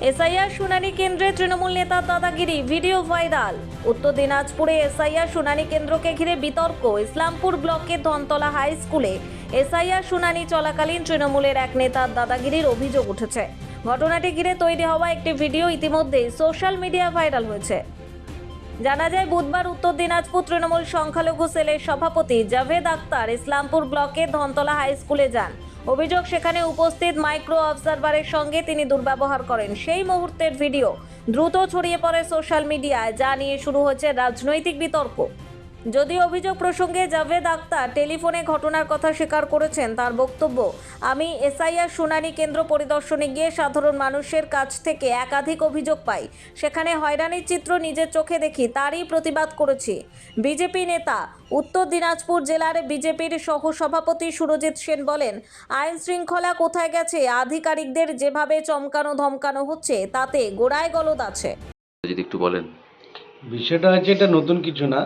SIR শুনানি কেন্দ্রে তৃণমূল নেতার দাদাগিরি, ভিডিও ভাইরাল। উত্তর দিনাজপুরে এসআইআর শুনানি কেন্দ্রকে ঘিরে বিতর্ক। ইসলামপুর ব্লকের ধনতলা হাই স্কুলে এসআইআর শুনানি চলাকালীন তৃণমূলের এক নেতার দাদাগিরির অভিযোগ উঠেছে। ঘটনাটি ঘিরে তৈরি হওয়া একটি ভিডিও ইতিমধ্যেই সোশ্যাল মিডিয়া ভাইরাল হয়েছে। জানা যায়, বুধবার উত্তর দিনাজপুর তৃণমূল সংখ্যালঘু সেলের সভাপতি জাভেদ আক্তার ইসলামপুর ব্লকে ধনতলা হাই স্কুলে যান। অভিযোগ, সেখানে উপস্থিত মাইক্রো অবজারভারের সঙ্গে তিনি দুর্ব্যবহার করেন। সেই মুহূর্তের ভিডিও দ্রুত ছড়িয়ে পড়ে সোশ্যাল মিডিয়ায়, যা নিয়ে শুরু হচ্ছে রাজনৈতিক বিতর্ক। যদি অভিযোগ প্রসঙ্গে জাভেদ আক্তার টেলিফোনে ঘটনার কথা স্বীকার করেছেন তার বক্তব্য আমি এসআইআর শুনানি কেন্দ্র পরিদর্শনে গিয়ে সাধারণ মানুষের কাছ থেকে একাধিক অভিযোগ পাই। সেখানে হয়রানির চিত্র নিজের চোখে দেখি তারই প্রতিবাদ করেছি। বিজেপি নেতা উত্তর দিনাজপুর জেলার বিজেপির সহ সভাপতি সুরজিৎ সেন বলেন আইন শৃঙ্খলা কোথায় গেছে আধিকারিকদের যেভাবে চমকানো ধমকানো হচ্ছে তাতে গোড়ায় গলদ আছে। যদি একটু বলেন। বিষয়টা হচ্ছে এটা নতুন কিছু না।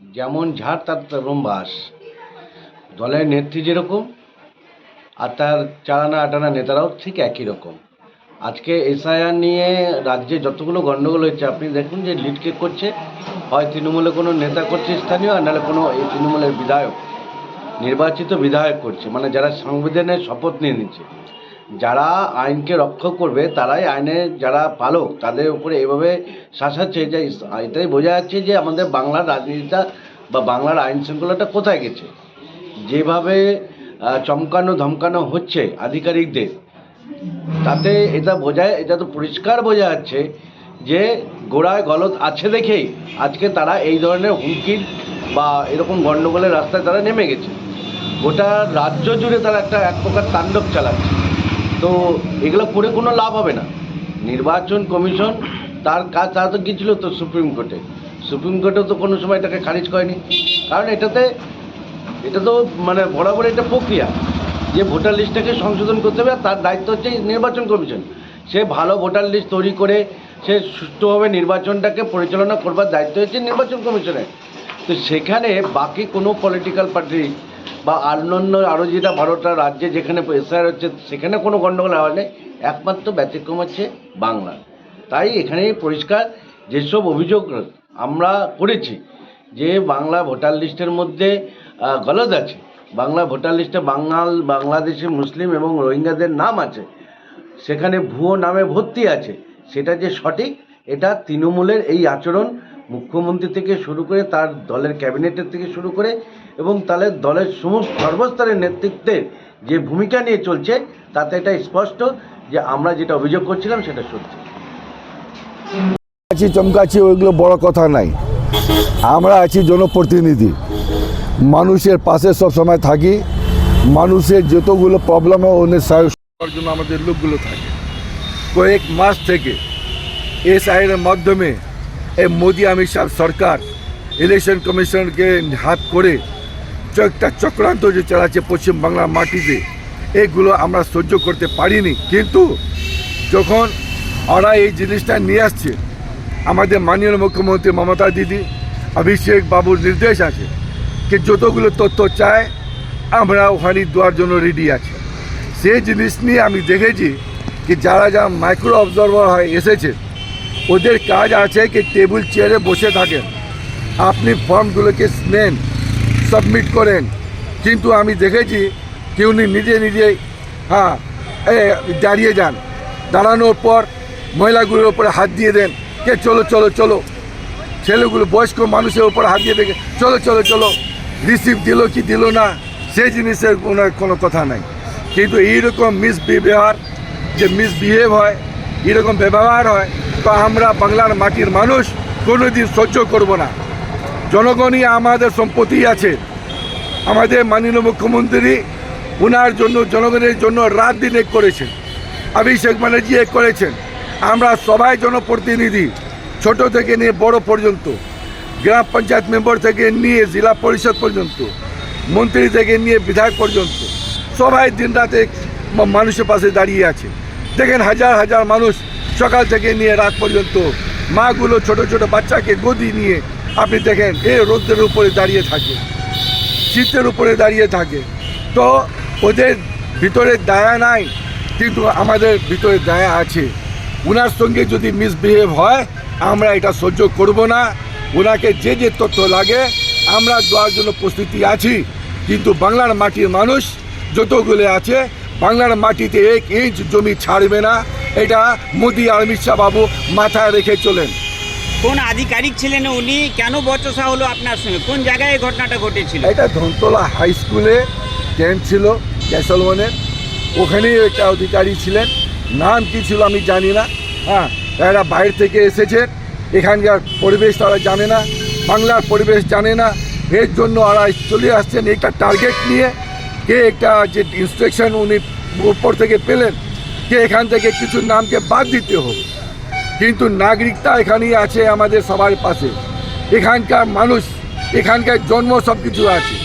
যেমন ঝাড় তার তেমন বাস দলের নেত্রী যেরকম, আর তার চালানা আটানা নেতারাও ঠিক একই রকম। আজকে এসআইআর নিয়ে রাজ্যে যতগুলো গণ্ডগোল হচ্ছে আপনি দেখুন যে লিডকে করছে, হয় তৃণমূলে কোনো নেতা করছে স্থানীয়, আর নাহলে কোনো এই তৃণমূলের বিধায়ক, নির্বাচিত বিধায়ক করছে। মানে যারা সংবিধানের শপথ নিয়ে নিচ্ছে। যারা আইনকে রক্ষা করবে, তারাই আইনের যারা পালক, তাদের উপরে এভাবে শাসাচ্ছে যে এটাই বোঝা যাচ্ছে যে আমাদের বাংলার রাজনীতিটা বা বাংলার আইন শৃঙ্খলাটা কোথায় গেছে। যেভাবে চমকানো ধমকানো হচ্ছে আধিকারিকদের, তাতে এটা বোঝায়, এটা তো পরিষ্কার বোঝা যাচ্ছে যে গোড়ায় গলদ আছে দেখেই আজকে তারা এই ধরনের হুমকির বা এরকম গণ্ডগোলের রাস্তায় তারা নেমে গেছে। গোটা রাজ্য জুড়ে তারা একটা এক প্রকার তাণ্ডব চালাচ্ছে। তো এগুলো করে কোনো লাভ হবে না। নির্বাচন কমিশন তার কাজ, তারা তো গিয়েছিল তো সুপ্রিম কোর্টে। সুপ্রিম কোর্টেও তো কোনো সময় এটাকে খারিজ করেনি। কারণ এটাতে, এটা তো মানে বরাবর এটা প্রক্রিয়া। যে ভোটার লিস্টটাকে সংশোধন করতে হবে তার দায়িত্ব হচ্ছে নির্বাচন কমিশন। সে ভালো ভোটার লিস্ট তৈরি করে সে সুষ্ঠুভাবে নির্বাচনটাকে পরিচালনা করবার দায়িত্ব হচ্ছে নির্বাচন কমিশনের। তো সেখানে বাকি কোনো পলিটিক্যাল পার্টি বা অন্যান্য আরও যেটা বারোটা রাজ্যে যেখানে এসআর হচ্ছে, সেখানে কোনো গণ্ডগোল নেই। একমাত্র ব্যতিক্রম হচ্ছে বাংলা। তাই এখানে পরিষ্কার যেসব অভিযোগ আমরা করেছি যে বাংলা ভোটার লিস্টের মধ্যে গলদ আছে। বাংলা ভোটার লিস্টে বাঙাল, বাংলাদেশি, মুসলিম এবং রোহিঙ্গাদের নাম আছে। সেখানে ভুয়ো নামে ভর্তি আছে। সেটা যে সঠিক, এটা তৃণমূলের এই আচরণ মুখ্যমন্ত্রী থেকে শুরু করে তার দলের ক্যাবিনেটের থেকে শুরু করে এবং তাদের দলের সমস্ত সর্বস্তরের নেতৃত্বের যে ভূমিকা নিয়ে চলছে, তাতে এটা স্পষ্ট যে আমরা যেটা অভিযোগ করছিলাম সেটা সত্যি। আছি চমকাছি ওইগুলো বড় কথা নাই। আমরা আছি জনপ্রতিনিধি। মানুষের পাশে সব সময় থাকি। মানুষের যতগুলো প্রবলেম হয় ওদের করার জন্য আমাদের লোকগুলো থাকে। কয়েক মাস থেকে এস আইনের মাধ্যমে এই মোদি অমিত শাহ সরকার ইলেকশন কমিশনকে হাত করে একটা চক্রান্ত যে চালাচ্ছে পশ্চিমবাংলার মাটিতে, এগুলো আমরা সহ্য করতে পারিনি। কিন্তু যখন ওরা এই জিনিসটা নিয়ে আসছে, আমাদের মাননীয় মুখ্যমন্ত্রী মমতা দিদি, অভিষেক বাবুর নির্দেশ আছে যে যতগুলো তথ্য চায়, আমরা ওখানে দেওয়ার জন্য রেডি আছি। সেই জিনিস নিয়ে আমি দেখেছি কি যারা যারা মাইক্রো অবজারভার হয়, এসেছে ওদের কাজ আছে কি টেবিল চেয়ারে বসে থাকেন। আপনি ফর্মগুলোকে নেন, সাবমিট করেন। কিন্তু আমি দেখেছি কি উনি নিজে নিজে হ্যাঁ দাঁড়িয়ে যান। দাঁড়ানোর পর মহিলাগুলোর উপরে হাত দিয়ে দেন কে চলো চলো চলো। ছেলেগুলো বয়স্ক মানুষের উপর হাত দিয়ে দেখে, চলো চলো চলো। রিসিভ দিল কি দিল না সেই জিনিসের কোনো কোনো কথা নাই। কিন্তু এইরকম মিসবিহেভিয়ার যে মিসবিহেভ হয় এরকম ব্যবহার হয় তো আমরা বাংলার মাটির মানুষ, কোনোদিন সহ্য করব না। জনগণই আমাদের সম্পত্তি আছে। আমাদের মাননীয় মুখ্যমন্ত্রী ওনার জন্য, জনগণের জন্য রাত দিন এক করেছেন। অভিষেক ব্যানার্জি এক করেছেন। আমরা সবাই জনপ্রতিনিধি, ছোট থেকে নিয়ে বড় পর্যন্ত, গ্রাম পঞ্চায়েত মেম্বার থেকে নিয়ে জেলা পরিষদ পর্যন্ত, মন্ত্রী থেকে নিয়ে বিধায়ক পর্যন্ত, সবাই দিন রাতে মানুষের পাশে দাঁড়িয়ে আছে। দেখেন হাজার হাজার মানুষ সকাল থেকে নিয়ে রাত পর্যন্ত মাগুলো ছোট ছোট বাচ্চাকে গদি নিয়ে আপনি দেখেন এ রোদ্রের উপরে দাঁড়িয়ে থাকে, শীতের উপরে দাঁড়িয়ে থাকে। তো ওদের ভিতরে দয়া নাই, কিন্তু আমাদের ভিতরে দয়া আছে। ওনার সঙ্গে যদি মিসবিহেভ হয়, আমরা এটা সহ্য করব না। ওনাকে যে যে তথ্য লাগে, আমরা দেওয়ার জন্য প্রস্তুতি আছি। কিন্তু বাংলার মাটির মানুষ যতগুলো আছে, বাংলার মাটিতে এক ইঞ্চ জমি ছাড়বে না। এটা মোদি আর অমিত শাহ বাবু মাথায় রেখে চলেন। কোন আধিকারিক ছিলেন উনি? কেন বচসা হলো আপনার সঙ্গে? কোন জায়গায় এই ঘটনাটা ঘটেছিল? এটা ধনতলা হাই স্কুলে ক্যাম্প ছিল জয়সলমনের ওখানেই একটা অধিকারী ছিলেন। নাম কি ছিল আমি জানি না। হ্যাঁ এরা বাইরে থেকে এসেছে। এখানকার পরিবেশ তারা জানে না। বাংলার পরিবেশ জানে না। এর জন্য ওরা চলে আসছেন। একটা টার্গেট নিয়ে। কে একটা যে ইনস্ট্রাকশন উনি উপর থেকে পেলেন কে এখান থেকে কিছু নামকে বাদ দিতে হবে। কিন্তু নাগরিকতা এখানেই আছে আমাদের সবার পাশে। এখানকার মানুষ, এখানকার জন্ম সব কিছু আছে।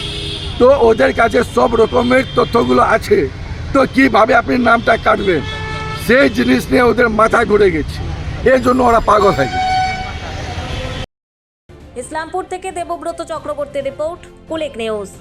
তো ওদের কাছে সব রকমের তথ্যগুলো আছে। তো কীভাবে আপনি নামটা কাটবেন? সেই জিনিস নিয়ে ওদের মাথা ঘুরে গেছে। এর জন্য ওরা পাগল হয়ে গেছে। ইসলামপুর থেকে দেবব্রত চক্রবর্তী রিপোর্ট কুলেক নিউজ।